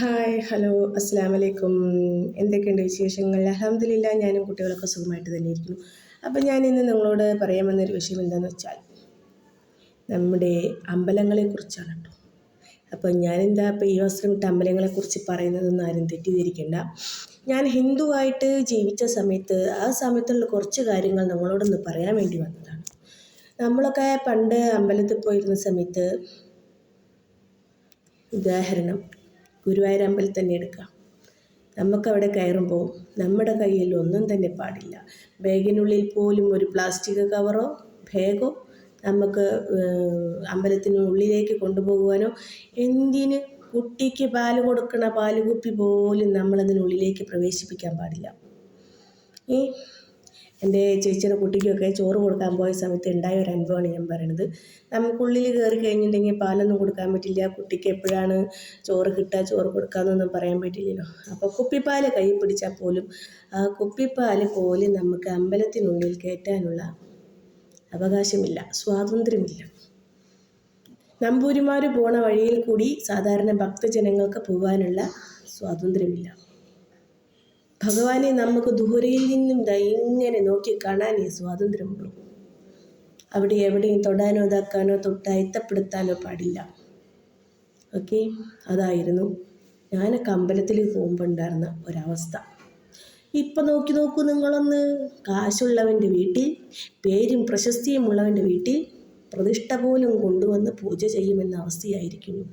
Hi hello അസ്സാം വലൈക്കും എന്തൊക്കെയുണ്ട് വിശേഷങ്ങൾ? അലഹമില്ല ഞാനും കുട്ടികളൊക്കെ സുഖമായിട്ട് തന്നെ ഇരിക്കുന്നു. അപ്പം ഞാൻ ഇന്ന് നിങ്ങളോട് പറയാൻ വന്നൊരു വിഷയം എന്താണെന്ന് വെച്ചാൽ നമ്മുടെ അമ്പലങ്ങളെ കുറിച്ചാണ് കേട്ടോ. അപ്പം ഞാനെന്താ ഇപ്പോൾ ഈ വസ്ത്രം ഇട്ട് അമ്പലങ്ങളെക്കുറിച്ച് പറയുന്നതെന്ന് ആരും തെറ്റിദ്ധരിക്കേണ്ട. ഞാൻ ഹിന്ദുവായിട്ട് ജീവിച്ച സമയത്ത് ആ സമയത്തുള്ള കുറച്ച് കാര്യങ്ങൾ നിങ്ങളോടൊന്ന് പറയാൻ വേണ്ടി വന്നതാണ്. നമ്മളൊക്കെ പണ്ട് അമ്പലത്തിൽ പോയിരുന്ന സമയത്ത് ഉദാഹരണം ഗുരുവായൂർ അമ്പലത്തിൽ തന്നെ എടുക്കാം. നമുക്കവിടെ കയറുമ്പോൾ നമ്മുടെ കയ്യിൽ ഒന്നും തന്നെ പാടില്ല. ബാഗിനുള്ളിൽ പോലും ഒരു പ്ലാസ്റ്റിക് കവറോ ബാഗോ നമുക്ക് അമ്പലത്തിനുള്ളിലേക്ക് കൊണ്ടുപോകുവാനോ എന്തിന് കുട്ടിക്ക് പാൽ കൊടുക്കണ പാലുകുപ്പി പോലും നമ്മളതിനുള്ളിലേക്ക് പ്രവേശിപ്പിക്കാൻ പാടില്ല. ഈ എന്റെ ചേച്ചിയുടെ കുട്ടിക്കൊക്കെ ചോറ് കൊടുക്കാൻ പോയ സമയത്ത് ഉണ്ടായ ഒരു അനുഭവമാണ് ഞാൻ പറയണത്. നമുക്കുള്ളിൽ കയറി കഴിഞ്ഞിട്ടുണ്ടെങ്കിൽ പാലൊന്നും കൊടുക്കാൻ പറ്റില്ല. കുട്ടിക്ക് എപ്പോഴാണ് ചോറ് കിട്ടുക ചോറ് കൊടുക്കാമെന്നൊന്നും പറയാൻ പറ്റില്ലല്ലോ. അപ്പോൾ കുപ്പിപ്പാൽ കൈ പിടിച്ചാൽ പോലും ആ കുപ്പിപ്പാൽ പോലും നമുക്ക് അമ്പലത്തിനുള്ളിൽ കയറ്റാനുള്ള അവകാശമില്ല സ്വാതന്ത്ര്യമില്ല. നമ്പൂരിമാർ പോണ വഴിയിൽ കൂടി സാധാരണ ഭക്തജനങ്ങൾക്ക് പോകാനുള്ള സ്വാതന്ത്ര്യമില്ല. ഭഗവാനെ നമുക്ക് ദൂരയിൽ നിന്നും ഇങ്ങനെ നോക്കി കാണാനേ സ്വാതന്ത്ര്യമുള്ളൂ അവിടെ എവിടെയും തൊടാനോ ഇതാക്കാനോ തൊട്ട് അയത്തപ്പെടുത്താനോ പാടില്ല. ഓക്കെ? അതായിരുന്നു ഞാനൊക്കെ അമ്പലത്തിൽ പോകുമ്പോൾ ഉണ്ടായിരുന്ന ഒരവസ്ഥ. ഇപ്പം നോക്കി നോക്കൂ നിങ്ങളൊന്ന്. കാശുള്ളവന്റെ വീട്ടിൽ പേരും പ്രശസ്തിയും ഉള്ളവന്റെ വീട്ടിൽ പ്രതിഷ്ഠ പോലും കൊണ്ടുവന്ന് പൂജ ചെയ്യുമെന്ന അവസ്ഥയായിരിക്കുന്നു.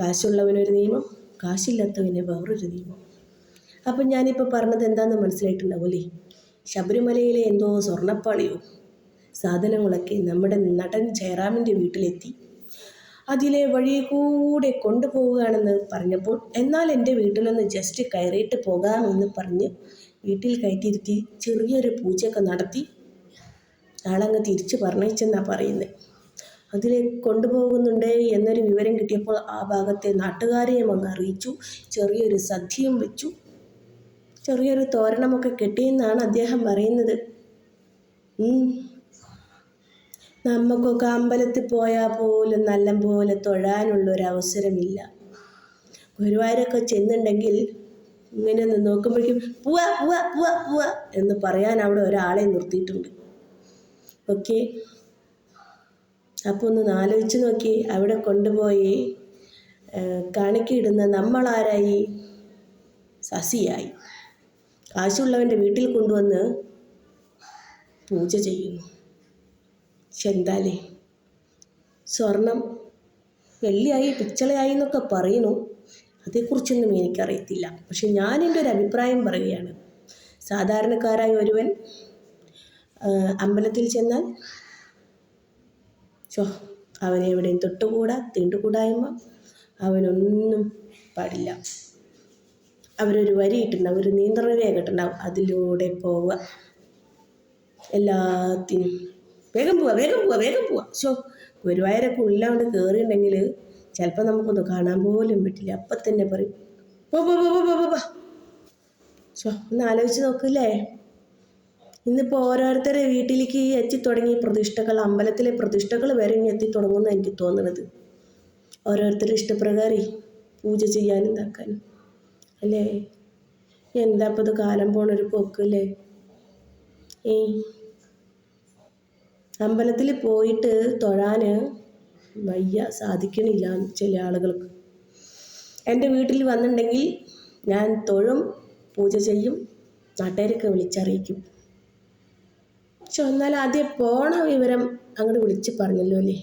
കാശുള്ളവനൊരു നിയമം കാശില്ലാത്തവന് വേറൊരു നിയമം. അപ്പം ഞാനിപ്പോൾ പറഞ്ഞത് എന്താണെന്ന് മനസ്സിലായിട്ടുണ്ടാവില്ലേ ശബരിമലയിലെ എന്തോ സ്വർണപ്പാളിയോ സാധനങ്ങളൊക്കെ നമ്മുടെ നടൻ ജയറാമിന്റെ വീട്ടിലെത്തി. അതിലെ വഴി കൂടെ കൊണ്ടുപോവുകയാണെന്ന് പറഞ്ഞപ്പോൾ എന്നാൽ എന്റെ വീട്ടിലൊന്ന് ജസ്റ്റ് കയറിയിട്ട് പോകാമെന്ന് പറഞ്ഞ് വീട്ടിൽ കയറ്റിയിരുത്തി ചെറിയൊരു പൂജയൊക്കെ നടത്തി ആളങ്ങ് തിരിച്ച് പറഞ്ഞേച്ചെന്നാണ് പറയുന്നത് അതിലെ കൊണ്ടുപോകുന്നുണ്ട് എന്നൊരു വിവരം കിട്ടിയപ്പോൾ ആ ഭാഗത്തെ നാട്ടുകാരെയും അങ്ങ് അറിയിച്ചു ചെറിയൊരു സദ്യയും വെച്ചു. ചെറിയൊരു തോരണമൊക്കെ കിട്ടിയെന്നാണ് അദ്ദേഹം പറയുന്നത്. നമുക്കൊക്കെ അമ്പലത്തിൽ പോയാൽ പോലും നല്ല പോലെ തൊഴാനുള്ളൊരവസരമില്ല. ഗുരുവായൂരൊക്കെ ചെന്നുണ്ടെങ്കിൽ ഇങ്ങനെ ഒന്ന് നോക്കുമ്പോഴേക്കും പൂവ പൂവ പൂവ പൂവ എന്ന് പറയാൻ അവിടെ ഒരാളെ നിർത്തിയിട്ടുണ്ട്. ഓക്കെ. അപ്പോൾ ഒന്ന് ആലോചിച്ച് നോക്കി. അവിടെ കൊണ്ടുപോയി കാണിക്കിടുന്ന നമ്മളാരായി? സസിയായി. കാശുള്ളവന്റെ വീട്ടിൽ കൊണ്ടുവന്ന് പൂജ ചെയ്യുന്നു. ചെന്താലേ സ്വർണം വെള്ളിയായി പിച്ചളയായി എന്നൊക്കെ പറയുന്നു. അതേക്കുറിച്ചൊന്നും എനിക്കറിയത്തില്ല. പക്ഷെ ഞാൻ എന്റെ ഒരു അഭിപ്രായം പറയുകയാണ്. സാധാരണക്കാരായ ഒരുവൻ അമ്പലത്തിൽ ചെന്നാൽ ചോ അവനെ തൊട്ടുകൂടാ തീണ്ടുകൂടായ്മ അവനൊന്നും പാടില്ല. അവരൊരു വരി ഇട്ടിട്ടുണ്ടാവും ഒരു നിയന്ത്രണ രേഖ ഇട്ടുണ്ടാവും അതിലൂടെ പോവുക. എല്ലാത്തിനും. വേഗം പോവുക വേഗം പോവുക വേഗം പോവുക. ഷോ ഗുരുവായൂരൊക്കെ ഉള്ളാണ്ട് കയറിയിട്ടുണ്ടെങ്കിൽ ചിലപ്പോൾ നമുക്കൊന്ന് കാണാൻ പോലും പറ്റില്ല. അപ്പം തന്നെ പറയും പോ പോ പോ പോ പോ ഷോ ഒന്ന് ആലോചിച്ച് നോക്കില്ലേ? ഇന്നിപ്പോൾ ഓരോരുത്തരെ വീട്ടിലേക്ക് എത്തി തുടങ്ങി പ്രതിഷ്ഠകൾ അമ്പലത്തിലെ പ്രതിഷ്ഠകൾ വരെ ഇനി എത്തി തുടങ്ങുമെന്ന് എനിക്ക് തോന്നുന്നത് ഓരോരുത്തരുടെ ഇഷ്ടപ്രകാരം പൂജ ചെയ്യാനും ഇതാക്കാനും. അല്ലേ? എന്താ ഇപ്പോൾ ഇത് കാലം പോണൊരു പോക്കല്ലേ ഏ? അമ്പലത്തിൽ പോയിട്ട് തൊഴാൻ വയ്യ സാധിക്കണില്ല ചില ആളുകൾക്ക്. എന്റെ വീട്ടിൽ വന്നിട്ടുണ്ടെങ്കിൽ ഞാൻ തൊഴും പൂജ ചെയ്യും നാട്ടുകാരൊക്കെ വിളിച്ചറിയിക്കും. പക്ഷെ എന്നാൽ ആദ്യം പോണ വിവരം അങ്ങോട്ട് വിളിച്ച് പറഞ്ഞല്ലോ അല്ലേ?